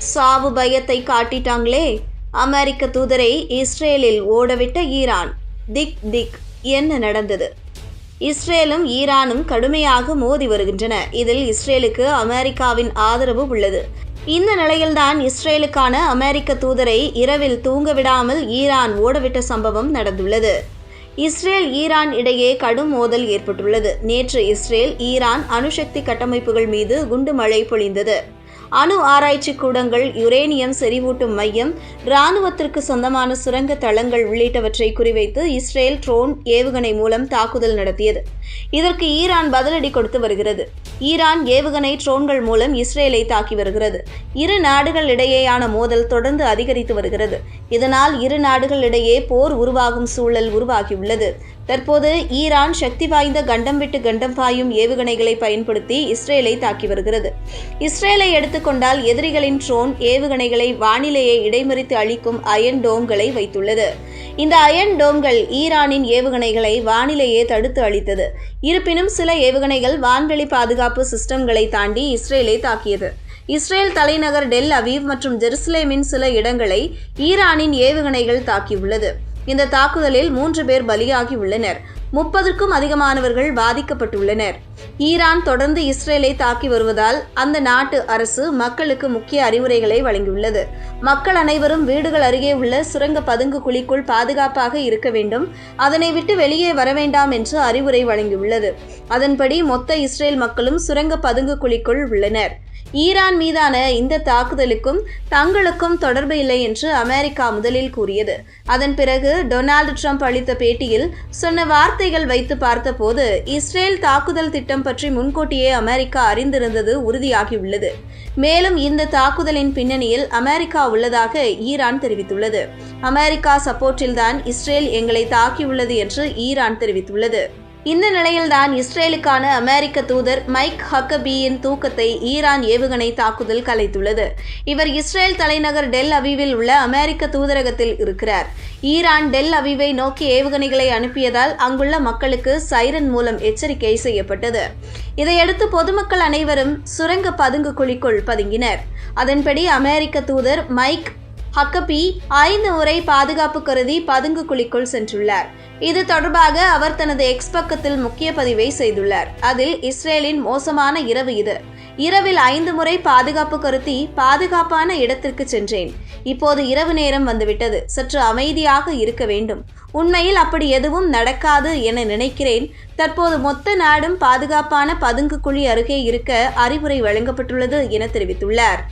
சாவு பயத்தை காட்டிட்டாங்களே. அமெரிக்க தூதரை இஸ்ரேலில் ஓடவிட்ட ஈரான். திக் திக் என்ன நடந்தது? இஸ்ரேலும் ஈரானும் கடுமையாக மோதி வருகின்றன. இதில் இஸ்ரேலுக்கு அமெரிக்காவின் ஆதரவு உள்ளது. இந்த நிலையில்தான் இஸ்ரேலுக்கான அமெரிக்க தூதரை இரவில் தூங்க விடாமல் ஈரான் ஓடவிட்ட சம்பவம் நடந்துள்ளது. இஸ்ரேல் ஈரான் இடையே கடும் மோதல் ஏற்பட்டுள்ளது. நேற்று இஸ்ரேல் ஈரான் அணுசக்தி கட்டமைப்புகள் மீது குண்டு மழை பொழிந்தது. அணு ஆராய்ச்சி கூடங்கள் யுரேனியம் செறிவூட்டும் மையம் இராணுவத்திற்கு சொந்தமான சுரங்க தளங்கள் உள்ளிட்டவற்றை குறிவைத்து இஸ்ரேல் ட்ரோன் ஏவுகணை மூலம் தாக்குதல் நடத்தியது. இதற்கு ஈரான் பதிலடி கொடுத்து வருகிறது. ஈரான் ஏவுகணை ட்ரோன்கள் மூலம் இஸ்ரேலை தாக்கி வருகிறது. இரு நாடுகள் இடையேயான மோதல் தொடர்ந்து அதிகரித்து வருகிறது. இதனால் இரு நாடுகள் இடையே போர் உருவாகும் சூழல் உருவாகியுள்ளது. தற்போது ஈரான் சக்தி வாய்ந்த கண்டம் விட்டு கண்டம் பாயும் ஏவுகணைகளை பயன்படுத்தி இஸ்ரேலை தாக்கி வருகிறது. இஸ்ரேலை எடுத்துக்கொண்டால் எதிரிகளின் ட்ரோன் ஏவுகணைகளை வானிலையை இடைமறித்து அளிக்கும் அயன் டோம்களை வைத்துள்ளது. இந்த அயன் டோம்கள் ஈரானின் ஏவுகணைகளை வானிலையே தடுத்து அளித்தது இருப்பினும் சில ஏவுகணைகள் வான்வெளி பாதுகாப்பு சிஸ்டம்களை தாண்டி இஸ்ரேலை தாக்கியது. இஸ்ரேல் தலைநகர் டெல் அவீவ் மற்றும் ஜெருசலேமின் சில இடங்களை ஈரானின் ஏவுகணைகள் தாக்கியுள்ளது. இந்த தாக்குதலில் மூன்று பேர் பலியாகி உள்ளனர் முப்பதுக்கும் அதிகமானவர்கள் பாதிக்கப்பட்டுள்ளனர். ஈரான் தொடர்ந்து இஸ்ரேலை தாக்கி வருவதால் அந்த நாட்டு அரசு மக்களுக்கு முக்கிய அறிவுரைகளை வழங்கியுள்ளது. மக்கள் அனைவரும் வீடுகள் அருகே உள்ள சுரங்க பதுங்கு குழிக்குள் பாதுகாப்பாக இருக்க வேண்டும். அதனை விட்டு வெளியே வர வேண்டாம் என்று அறிவுரை வழங்கியுள்ளது. அதன்படி மொத்த இஸ்ரேல் மக்களும் சுரங்க பதுங்கு குழிக்குள் உள்ளனர். ஈரான் மீதான இந்த தாக்குதலுக்கும் தங்களுக்கும் தொடர்பு இல்லை என்று அமெரிக்கா முதலில் கூறியது. அதன் பிறகு டொனால்டு ட்ரம்ப் அளித்த பேட்டியில் சொன்ன வார்த்தைகள் வைத்து பார்த்தபோது இஸ்ரேல் தாக்குதல் திட்டம் பற்றி முன்கூட்டியே அமெரிக்கா அறிந்திருந்தது உறுதியாகியுள்ளது. மேலும் இந்த தாக்குதலின் பின்னணியில் அமெரிக்கா உள்ளதாக ஈரான் தெரிவித்துள்ளது. அமெரிக்கா சப்போர்ட்டில்தான் இஸ்ரேல் எங்களை தாக்கியுள்ளது என்று ஈரான் தெரிவித்துள்ளது. இந்த நிலையில்தான் இஸ்ரேலுக்கான அமெரிக்க தூதர் மைக் ஹக்கபியின் தூக்கத்தை ஈரான் ஏவுகணை தாக்குதல் கலைத்துள்ளது. இவர் இஸ்ரேல் தலைநகர் டெல் அவீவில் உள்ள அமெரிக்க தூதரகத்தில் இருக்கிறார். ஈரான் டெல் அவீவை நோக்கி ஏவுகணைகளை அனுப்பியதால் அங்குள்ள மக்களுக்கு சைரன் மூலம் எச்சரிக்கை செய்யப்பட்டது. இதையடுத்து பொதுமக்கள் அனைவரும் சுரங்க பதுங்கு குழிக்குள் பதுங்கினர். அதன்படி அமெரிக்க தூதர் மைக் ஹக்கபி ஐந்து முறை பாதுகாப்பு கருதி பதுங்கு குழிக்குள் சென்றுள்ளார். இது தொடர்பாக அவர் தனது எக்ஸ் பக்கத்தில் முக்கிய பதிவை செய்துள்ளார். அதில் இஸ்ரேலின் மோசமான இரவு இது. இரவில் ஐந்து முறை பாதுகாப்பு கருதி பாதுகாப்பான இடத்திற்கு சென்றேன். இப்போது இரவு நேரம் வந்துவிட்டது. சற்று அமைதியாக இருக்க வேண்டும். உண்மையில் அப்படி எதுவும் நடக்காது என நினைக்கிறேன். தற்போது மொத்த நாடும் பாதுகாப்பான பதுங்கு குழி அருகே இருக்க அறிவுரை வழங்கப்பட்டுள்ளது என தெரிவித்துள்ளார்.